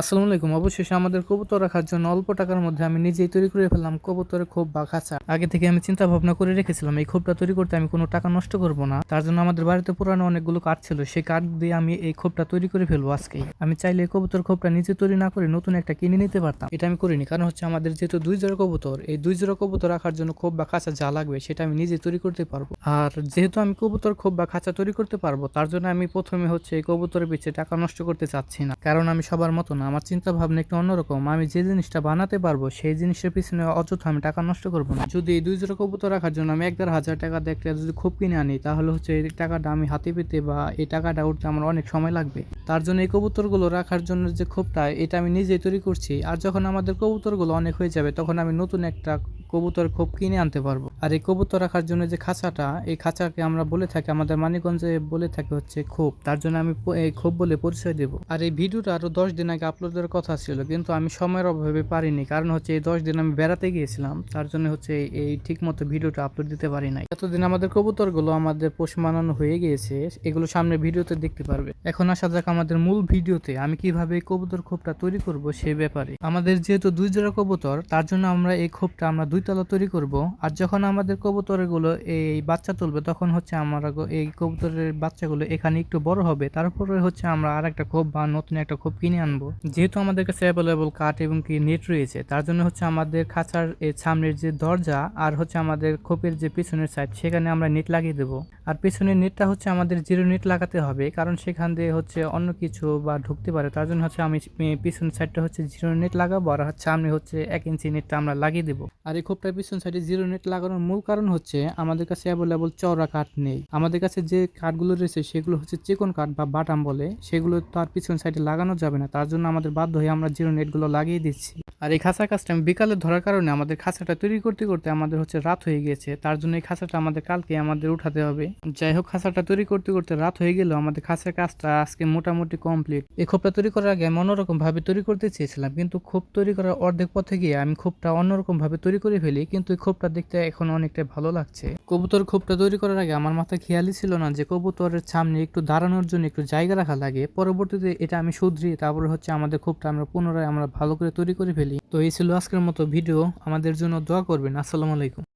আসসালামু আলাইকুম। অবশেষে আমাদের কবুতর রাখার জন্য অল্প টাকার মধ্যে আমি নিজেই তৈরি করে ফেললাম কবুতরের খোপ বা খাঁচা। আগে থেকে আমি চিন্তা ভাবনা করে রেখেছিলাম, এই খোপটা তৈরি করতে আমি কোনো টাকা নষ্ট করব না। তার জন্য আমাদের বাড়িতে পুরানো অনেকগুলো কাঠ ছিল, সেই কাঠ দিয়ে আমি এই খোপটা তৈরি করে ফেলব আজকেই আমি চাইলে এই কবুতর খোপটা নিজে তৈরি না করে নতুন একটা কিনে নিতে পারতাম। এটা আমি করিনি, কারণ হচ্ছে আমাদের যেহেতু দুই জোড়া কবুতর, এই দুই জোড়া কবুতর রাখার জন্য খোপ বা খাঁচা যা লাগবে সেটা আমি নিজে তৈরি করতে পারব। আর যেহেতু আমি কবুতর খোপ বা খাঁচা তৈরি করতে পারব, তার জন্য আমি প্রথমে হচ্ছে এই কবুতরের পিছিয়ে টাকা নষ্ট করতে চাচ্ছি না, কারণ আমি সবার মতো আমার চিন্তা ভাবনা একটু অন্যরকম। আমি যে জিনিসটা বানাতে পারব, সেই জিনিসের পিছনে অযথা আমি টাকা নষ্ট করব না। যদি এই দুই জোড়া কবুতর রাখার জন্য আমি এক দেড় হাজার টাকা দিয়ে একটা যদি খুব কিনে আনি, তাহলে হচ্ছে এই টাকাটা আমি হাতে পেতে বা এই টাকাটা উঠতে আমার অনেক সময় লাগবে। তার জন্য এই কবুতরগুলো রাখার জন্য যে খোপটা, এটা আমি নিজেই তৈরি করছি। আর যখন আমাদের কবুতরগুলো অনেক হয়ে যাবে, তখন আমি নতুন একটা কবুতর খোপ কিনে আনতে পারব। আর এই কবুতর রাখার জন্য যে খাঁচাটা, এই খাঁচাকে আমরা বলে থাকি, আমাদের মানিকগঞ্জে বলে থাকি হচ্ছে খোপ। তার জন্য আমি এই খোপ বলে পরিচয় দেব। আর এই ভিডিওটা আরও দশ দিন আগে আপলোডের কথা ছিল, কিন্তু আমি সময়ের অভাবে পারিনি। কারণ হচ্ছে এই দশ দিন আমি বেড়াতে গিয়েছিলাম, তার জন্য হচ্ছে এই ঠিক মতো ভিডিওটা আপলোড দিতে পারি নাই। এতদিন আমাদের কবুতরগুলো আমাদের পোষ মানানো হয়ে গিয়েছে, এগুলো সামনে ভিডিওতে দেখতে পারবে। এখন আসা যাক আমাদের মূল ভিডিওতে, আমি কীভাবে এই কবুতর খোপটা তৈরি করব সে ব্যাপারে। আমাদের যেহেতু দুই জোড়া কবুতর, তার জন্য আমরা এই খোপটা আমরা দুই তলা তৈরি করব। আর যখন আমাদের কবুতরগুলো এই বাচ্চা তুলবে, তখন হচ্ছে আমরা এই কবুতরের বাচ্চাগুলো এখানে একটু বড় হবে। তারপরে হচ্ছে আমরা আর একটা খোপ বা নতুন একটা খোপ কিনে আনব। যেহেতু আমাদের কাছে অ্যাভেলেবল কাঠ এবং কি নেট রয়েছে, তার জন্য হচ্ছে আমাদের খাঁচার সামনের যে দরজা আর হচ্ছে আমাদের খোপের যে পিছনের সাইড সেখানে আমরা নেট লাগিয়ে দেবো। আর পিছনের নেটটা হচ্ছে আমাদের জিরো নেট লাগাতে হবে, কারণ সেখান দিয়ে হচ্ছে অন্য কিছু বা ঢুকতে পারে। তার জন্য হচ্ছে আমি পিছনের সাইডটা হচ্ছে জিরো নেট লাগাবো, আর হচ্ছে সামনে হচ্ছে এক ইঞ্চি নেটটা আমরা লাগিয়ে দেবো। আর এই খোপটার পিছন সাইডে জিরো নেট লাগানোর মূল কারণ হচ্ছে আমাদের কাছে অ্যাভেলেবল চওড়া কাঠ নেই। আমাদের কাছে যে কাঠগুলো রয়েছে সেগুলো হচ্ছে চিকন কাঠ বা বাটাম বলে। সেগুলো তার পিছন সাইডে লাগানো যাবে না। তার জন্য আমাদের বাধ্য হয়ে আমরা জিরো নেটগুলো লাগিয়ে দিচ্ছি। আর এই খাঁচা কাজটা আমি বিকালে ধরার কারণে আমাদের খাঁচাটা তৈরি করতে করতে আমাদের হচ্ছে রাত হয়ে গিয়েছে। তার জন্য এই খাঁচাটা আমাদের কালকে আমাদের উঠাতে হবে। যাই হোক, খাঁচাটা তৈরি করতে করতে রাত হয়ে গেলেও আমাদের খাঁচার কাজটা আজকে মোটামুটি কমপ্লিট এই খোপটা তৈরি করার আগে আমি অন্যরকম ভাবে তৈরি করতে চেয়েছিলাম। কিন্তু খোপ তৈরি করার অর্ধেক পথে গিয়ে আমি খোপটা অন্যরকম ভাবে তৈরি করে ফেলি। কিন্তু এই খোপটা দেখতে এখন অনেকটা ভালো লাগছে। কবুতর খোপটা তৈরি করার আগে আমার মাথায় খেয়ালই ছিল না যে কবুতরের সামনে একটু দাঁড়ানোর জন্য একটু জায়গা রাখা লাগে। পরবর্তীতে এটা আমি শুধরিয়ে তারপরে হচ্ছে আমাদের খোপটা আমরা পুনরায় আমরা ভালো করে তৈরি করে ফেলি। তো এই ছিল আজকের মতো ভিডিও। আমাদের জন্য দোয়া করবেন। আসসালামু আলাইকুম।